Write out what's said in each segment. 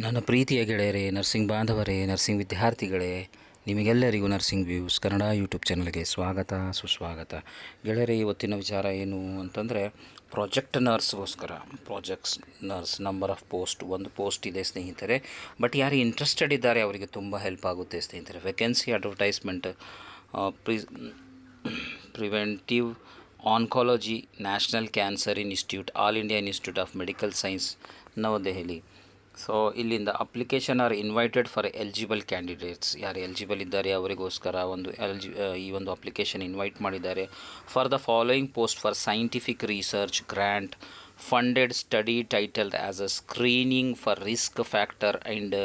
ನನ್ನ ಪ್ರೀತಿಯ ಗೆಳೆಯರೇ, ನರ್ಸಿಂಗ್ ಬಾಂಧವರೇ, ನರ್ಸಿಂಗ್ ವಿದ್ಯಾರ್ಥಿಗಳೇ, ನಿಮಗೆಲ್ಲರಿಗೂ ನರ್ಸಿಂಗ್ ವ್ಯೂಸ್ ಕನ್ನಡ ಯೂಟ್ಯೂಬ್ ಚಾನಲ್ಗೆ ಸ್ವಾಗತ, ಸುಸ್ವಾಗತ. ಗೆಳೆಯರೇ, ಇವತ್ತಿನ ವಿಚಾರ ಏನು ಅಂತಂದರೆ, project ನರ್ಸ್ಗೋಸ್ಕರ, projects nurse number of post, ಒಂದು ಪೋಸ್ಟ್ ಇದೆ ಸ್ನೇಹಿತರೆ. ಬಟ್ ಯಾರು ಇಂಟ್ರೆಸ್ಟೆಡ್ ಇದ್ದಾರೆ, ಅವರಿಗೆ ತುಂಬ ಹೆಲ್ಪ್ ಆಗುತ್ತೆ ಸ್ನೇಹಿತರೆ. Vacancy advertisement pre preventive oncology National Cancer Institute All India Institute of Medical Science Navadehali. So ಇಲ್ಲಿಂದ application are invited for eligible candidates ಯಾರು ಎಲಿಜಿಬಲ್ ಇದ್ದಾರೆ, ಅವರಿಗೋಸ್ಕರ ಒಂದು ಎಲ್ಜಿ ಈ ಒಂದು ಅಪ್ಲಿಕೇಶನ್ ಇನ್ವೈಟ್ ಮಾಡಿದ್ದಾರೆ. For the following post for scientific research grant funded study titled as a screening for risk factor and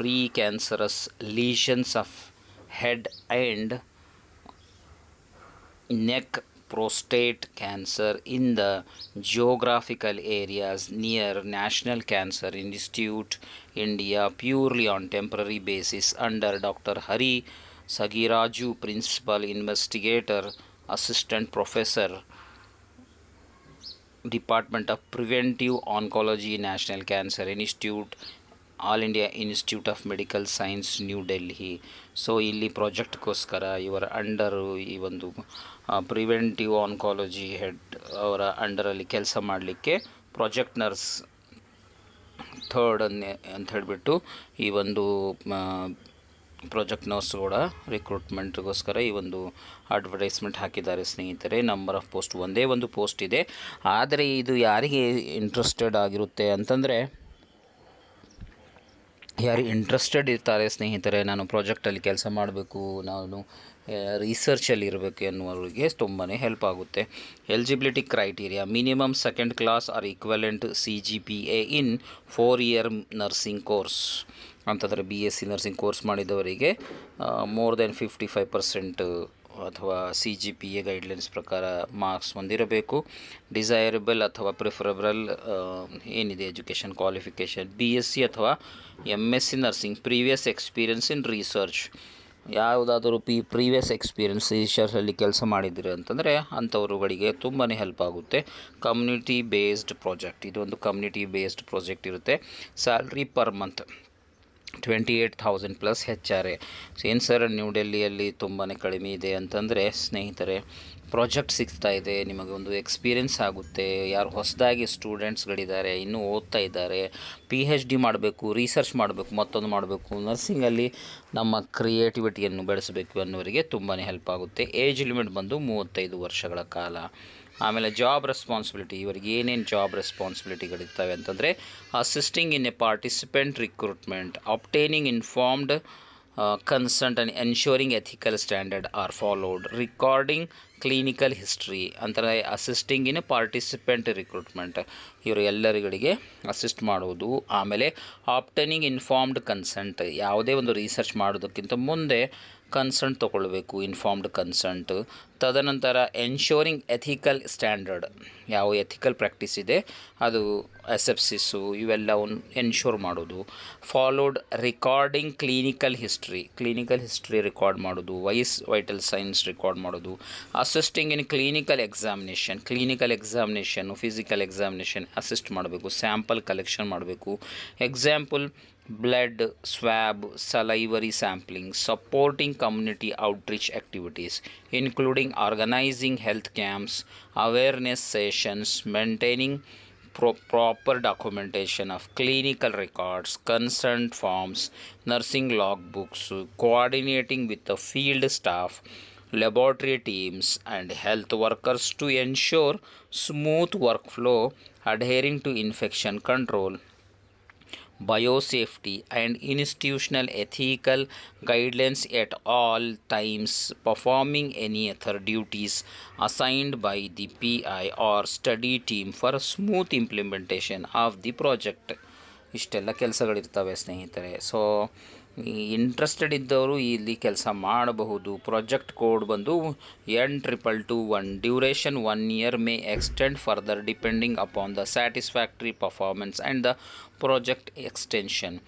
pre cancerous lesions of head and neck prostate cancer in the geographical areas near National Cancer Institute, India, purely on temporary basis under Dr. Hari Sagiraju, Principal Investigator, Assistant Professor, Department of Preventive Oncology, National Cancer Institute, All India Institute of Medical Science New Delhi so ಇಲ್ಲಿ ಪ್ರಾಜೆಕ್ಟ್ಗೋಸ್ಕರ ಇವರ under ಈ ಒಂದು preventive oncology head ಅವರ ಅಂಡರಲ್ಲಿ ಕೆಲಸ ಮಾಡಲಿಕ್ಕೆ project nurse third ಅಂತ ಹೇಳಿಬಿಟ್ಟು ಈ ಒಂದು ಪ್ರಾಜೆಕ್ಟ್ ನರ್ಸ್ ಕೂಡ ರಿಕ್ರೂಟ್ಮೆಂಟ್ಗೋಸ್ಕರ ಈ ಒಂದು ಅಡ್ವರ್ಟೈಸ್ಮೆಂಟ್ ಹಾಕಿದ್ದಾರೆ ಸ್ನೇಹಿತರೆ. ನಂಬರ್ ಆಫ್ ಪೋಸ್ಟ್ ಒಂದೇ ಒಂದು ಪೋಸ್ಟ್ ಇದೆ. ಆದರೆ ಇದು ಯಾರಿಗೆ ಇಂಟ್ರೆಸ್ಟೆಡ್ ಆಗಿರುತ್ತೆ ಅಂತಂದರೆ ಯಾರು ಇಂಟ್ರೆಸ್ಟೆಡ್ ಇರ್ತಾರೆ ಸ್ನೇಹಿತರೆ, ನಾನು ಪ್ರಾಜೆಕ್ಟಲ್ಲಿ ಕೆಲಸ ಮಾಡಬೇಕು, ನಾನು ರಿಸರ್ಚಲ್ಲಿ ಇರಬೇಕು ಎನ್ನುವರಿಗೆ ತುಂಬಾ ಹೆಲ್ಪ್ ಆಗುತ್ತೆ. Eligibility criteria minimum second class or equivalent C G P A in four year nursing course ಅಂತಂದರೆ B S C nursing course ಮಾಡಿದವರಿಗೆ more than fifty five percent ಅಥವಾ C G P A guidelines ಪ್ರಕಾರ marks ಹೊಂದಿರಬೇಕು. Desirable ಅಥವಾ preferable ಏನಿದೆ education qualification B S C ಅಥವಾ M S C nursing previous experience in research ಯಾವುದಾದರೂ P previous experience ರಿಸರ್ಚಲ್ಲಿ ಕೆಲಸ ಮಾಡಿದ್ದೀರಿ ಅಂತಂದರೆ ಅಂಥವರುಗಳಿಗೆ ತುಂಬಾ ಹೆಲ್ಪ್ ಆಗುತ್ತೆ. ಕಮ್ಯುನಿಟಿ ಬೇಸ್ಡ್ ಪ್ರಾಜೆಕ್ಟ್ ಇದೊಂದು ಕಮ್ಯುನಿಟಿ ಬೇಸ್ಡ್ ಪ್ರಾಜೆಕ್ಟ್ ಇರುತ್ತೆ. Salary per month twenty eight thousand plus ಹೆಚ್ಚಾರೆ so ಏನು ಸರ್ ನ್ಯೂ ಡೆಲ್ಲಿಯಲ್ಲಿ ತುಂಬಾ ಕಡಿಮೆ ಇದೆ ಅಂತಂದರೆ, ಸ್ನೇಹಿತರೆ ಪ್ರಾಜೆಕ್ಟ್ ಸಿಗ್ತಾ ಇದೆ, ನಿಮಗೆ ಒಂದು ಎಕ್ಸ್ಪೀರಿಯೆನ್ಸ್ ಆಗುತ್ತೆ. ಯಾರು ಹೊಸದಾಗಿ ಸ್ಟೂಡೆಂಟ್ಸ್ಗಳಿದ್ದಾರೆ ಇನ್ನೂ ಓದ್ತಾ ಇದ್ದಾರೆ ಪಿ ಹೆಚ್ ಡಿ ಮಾಡಬೇಕು ರಿಸರ್ಚ್ ಮಾಡಬೇಕು, ಮತ್ತೊಂದು ಮಾಡಬೇಕು ನರ್ಸಿಂಗಲ್ಲಿ ನಮ್ಮ ಕ್ರಿಯೇಟಿವಿಟಿಯನ್ನು ಬೆಳೆಸಬೇಕು ಅನ್ನೋರಿಗೆ ತುಂಬಾ ಹೆಲ್ಪ್ ಆಗುತ್ತೆ. ಏಜ್ ಲಿಮಿಟ್ ಬಂದು ಮೂವತ್ತೈದು ವರ್ಷಗಳ ಕಾಲ. ಆಮೇಲೆ ಜಾಬ್ ರೆಸ್ಪಾನ್ಸಿಬಿಲಿಟಿ ಇವರಿಗೆ ಏನೇನು ಜಾಬ್ ರೆಸ್ಪಾನ್ಸಿಬಿಲಿಟಿಗಳಿರ್ತವೆ ಅಂತಂದರೆ assisting in a participant recruitment obtaining informed consent and ensuring ethical standard are followed recording clinical history ಅಂದರೆ ಅಸಿಸ್ಟಿಂಗ್ ಇನ್ ಪಾರ್ಟಿಸಿಪೆಂಟ್ ರಿಕ್ರೂಟ್ಮೆಂಟ್ ಇವರು ಎಲ್ಲರಿಗಳಿಗೆ ಅಸಿಸ್ಟ್ ಮಾಡುವುದು ಆಮೇಲೆ ಆಪ್ಟನಿಂಗ್ ಇನ್ಫಾರ್ಮ್ಡ್ ಕನ್ಸಂಟ್ ಯಾವುದೇ ಒಂದು ರಿಸರ್ಚ್ ಮಾಡೋದಕ್ಕಿಂತ ಮುಂದೆ ಕನ್ಸರ್ಟ್ ತೊಗೊಳ್ಬೇಕು ಇನ್ಫಾರ್ಮ್ಡ್ ಕನ್ಸರ್ಟ್ ತದನಂತರ ಎನ್ಶೋರಿಂಗ್ ಎಥಿಕಲ್ ಸ್ಟ್ಯಾಂಡರ್ಡ್ ಯಾವ ಎಥಿಕಲ್ ಪ್ರಾಕ್ಟೀಸ್ ಇದೆ, ಅದು ಎಸ್ ಎಫ್ ಸಿಸು ಇವೆಲ್ಲವನ್ನು ಎನ್ಶೋರ್ ಮಾಡೋದು. Followed recording clinical history clinical history record ಮಾಡೋದು ವೈಸ್ ವೈಟಲ್ ಸೈನ್ಸ್ ರೆಕಾರ್ಡ್ ಮಾಡೋದು assisting in clinical examination clinical examination physical examination assist ಮಾಡಬೇಕು ಸ್ಯಾಂಪಲ್ ಕಲೆಕ್ಷನ್ ಮಾಡಬೇಕು example blood swab salivary sampling supporting community outreach activities including organising health camps awareness sessions maintaining pro proper documentation of clinical records, consent forms, nursing logbooks, coordinating with the field staff, laboratory teams, and health workers to ensure smooth workflow adhering to infection control. biosafety and institutional ethical guidelines at all times performing any other duties assigned by the PI or study team for smooth implementation of the project ಇಷ್ಟೆಲ್ಲ ಕೆಲಸಗಳಿರ್ತವೆ ಸ್ನೇಹಿತರೆ so interested ಇದ್ದವರು ಇಲ್ಲಿ ಕೆಲಸ ಮಾಡಬಹುದು. Project code ಬಂದು N triple two one duration one year may extend further depending upon the satisfactory performance and the project extension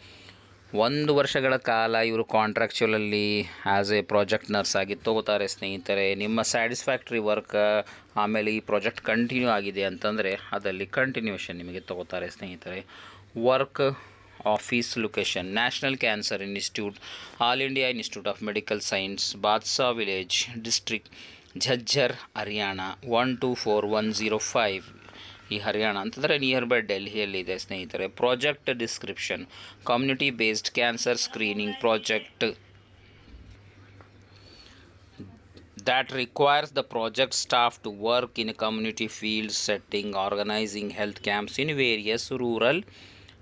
ಒಂದು ವರ್ಷಗಳ ಕಾಲ ಇವರು ಕಾಂಟ್ರಾಕ್ಚುಲಲ್ಲಿ ಆ್ಯಸ್ ಎ ಪ್ರಾಜೆಕ್ಟ್ ನರ್ಸ್ ಆಗಿ ತಗೋತಾರೆ ಸ್ನೇಹಿತರೆ. ನಿಮ್ಮ ಸ್ಯಾಟಿಸ್ಫ್ಯಾಕ್ಟ್ರಿ ವರ್ಕ್ ಆಮೇಲೆ ಈ ಪ್ರಾಜೆಕ್ಟ್ ಕಂಟಿನ್ಯೂ ಆಗಿದೆ ಅಂತಂದರೆ, ಅದರಲ್ಲಿ ಕಂಟಿನ್ಯೂಷನ್ ನಿಮಗೆ ತಗೋತಾರೆ ಸ್ನೇಹಿತರೆ. Work office location National Cancer Institute All India Institute of Medical Science Badsa village district Jhajjar Haryana one two four one zero five ಈ ಹರಿಯಾಣ ಅಂತಂದರೆ ನಿಯರ್ ಬೈ ಡೆಲ್ಲಿಯಲ್ಲಿದೆ ಸ್ನೇಹಿತರೆ. Project description community based cancer screening project that requires the project staff to work in a community field setting, organizing health camps in various rural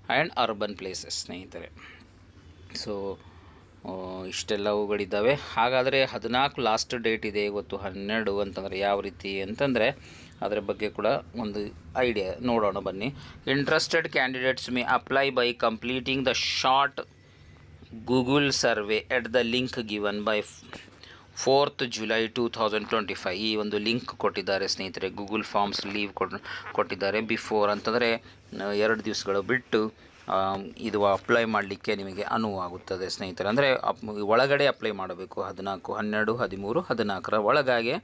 and urban places ಸ್ನೇಹಿತರೆ. So ಇಷ್ಟೆಲ್ಲವುಗಳಿದ್ದಾವೆ. ಹಾಗಾದರೆ ಹದಿನಾಲ್ಕು last date ಇದೆ, ಇವತ್ತು ಹನ್ನೆರಡು ಅಂತಂದರೆ ಯಾವ ರೀತಿ ಅಂತಂದರೆ ಅದರ ಬಗ್ಗೆ ಕೂಡ ಒಂದು ಐಡಿಯಾ ನೋಡೋಣ ಬನ್ನಿ. Interested candidates may apply by completing the short Google survey at the link given by fourth July two thousand twenty five. ಈ ಒಂದು ಲಿಂಕ್ ಕೊಟ್ಟಿದ್ದಾರೆ ಸ್ನೇಹಿತರೆ, ಗೂಗಲ್ ಫಾರ್ಮ್ಸ್ ಲೀವ್ ಕೊಟ್ಟು ಕೊಟ್ಟಿದ್ದಾರೆ. ಬಿಫೋರ್ ಅಂತಂದರೆ ಎರಡು ದಿವಸಗಳು ಬಿಟ್ಟು ಇದು ಅಪ್ಲೈ ಮಾಡಲಿಕ್ಕೆ ನಿಮಗೆ ಅನುವಾಗುತ್ತದೆ, ಸ್ನೇಹಿತರೆ. ಅಂದರೆ ಅಪ್, ಒಳಗಡೆ ಅಪ್ಲೈ ಮಾಡಬೇಕು. ಹದಿನಾಲ್ಕು, ಹನ್ನೆರಡು, ಹದಿಮೂರು, ಹದಿನಾಲ್ಕರ ಒಳಗಾಗೆ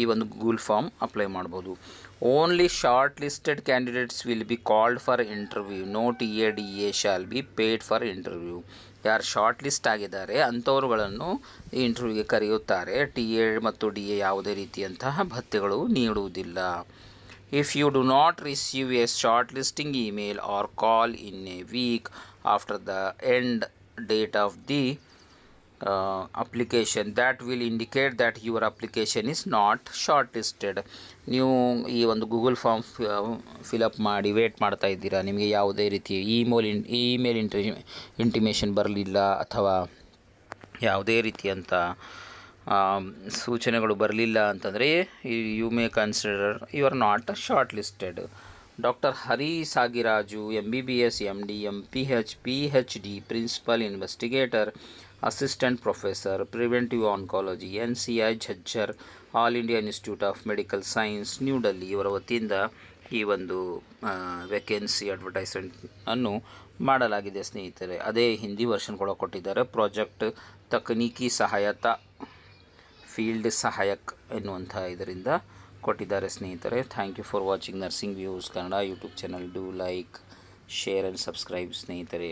ಈ ಒಂದು ಗೂಗಲ್ ಫಾರ್ಮ್ ಅಪ್ಲೈ ಮಾಡ್ಬೋದು. Only shortlisted candidates will be called for interview no T A D A shall be paid for interview ಯಾರು ಶಾರ್ಟ್ ಲಿಸ್ಟ್ ಆಗಿದ್ದಾರೆ, ಅಂಥವ್ರುಗಳನ್ನು ಇಂಟರ್ವ್ಯೂಗೆ ಕರೆಯುತ್ತಾರೆ. ಟಿ ಎ ಮತ್ತು ಡಿ ಎ ಯಾವುದೇ ರೀತಿಯಂತಹ ಭತ್ಯೆಗಳು ನೀಡುವುದಿಲ್ಲ. You do not receive a shortlisting email or call in a week after the end date of the application that will indicate that your application is not shortlisted ನೀವು ಈ ಒಂದು Google form fill up ಮಾಡಿ wait ಮಾಡ್ತಾ ಇದ್ದೀರಾ? ನಿಮಗೆ ಯಾವುದೇ ರೀತಿ email in email ಇಂಟಿ ಇಂಟಿಮೇಷನ್ ಬರಲಿಲ್ಲ ಅಥವಾ ಯಾವುದೇ ರೀತಿಯಂಥ ಸೂಚನೆಗಳು ಬರಲಿಲ್ಲ ಅಂತಂದರೆ you may consider you are not shortlisted doctor Hari Sagiraju M B B S M D M P H P H D principal investigator assistant professor preventive oncology N C I Jhajjar All India Institute of Medical Science New Delhi ಇವರ ವತಿಯಿಂದ ಈ ಒಂದು vacancy advertisement ಅನ್ನು ಮಾಡಲಾಗಿದೆ ಸ್ನೇಹಿತರೆ. ಅದೇ Hindi version ಕೂಡ ಕೊಟ್ಟಿದ್ದಾರೆ. ಪ್ರಾಜೆಕ್ಟ್ ತಕನೀಕಿ ಸಹಾಯತಾ ಫೀಲ್ಡ್ ಸಹಾಯಕ್ ಎನ್ನುವಂಥ ಇದರಿಂದ ಕೊಟ್ಟಿದ್ದಾರೆ ಸ್ನೇಹಿತರೆ. Thank you for watching nursing views Kannada YouTube channel do like share and subscribe ಸ್ನೇಹಿತರೆ.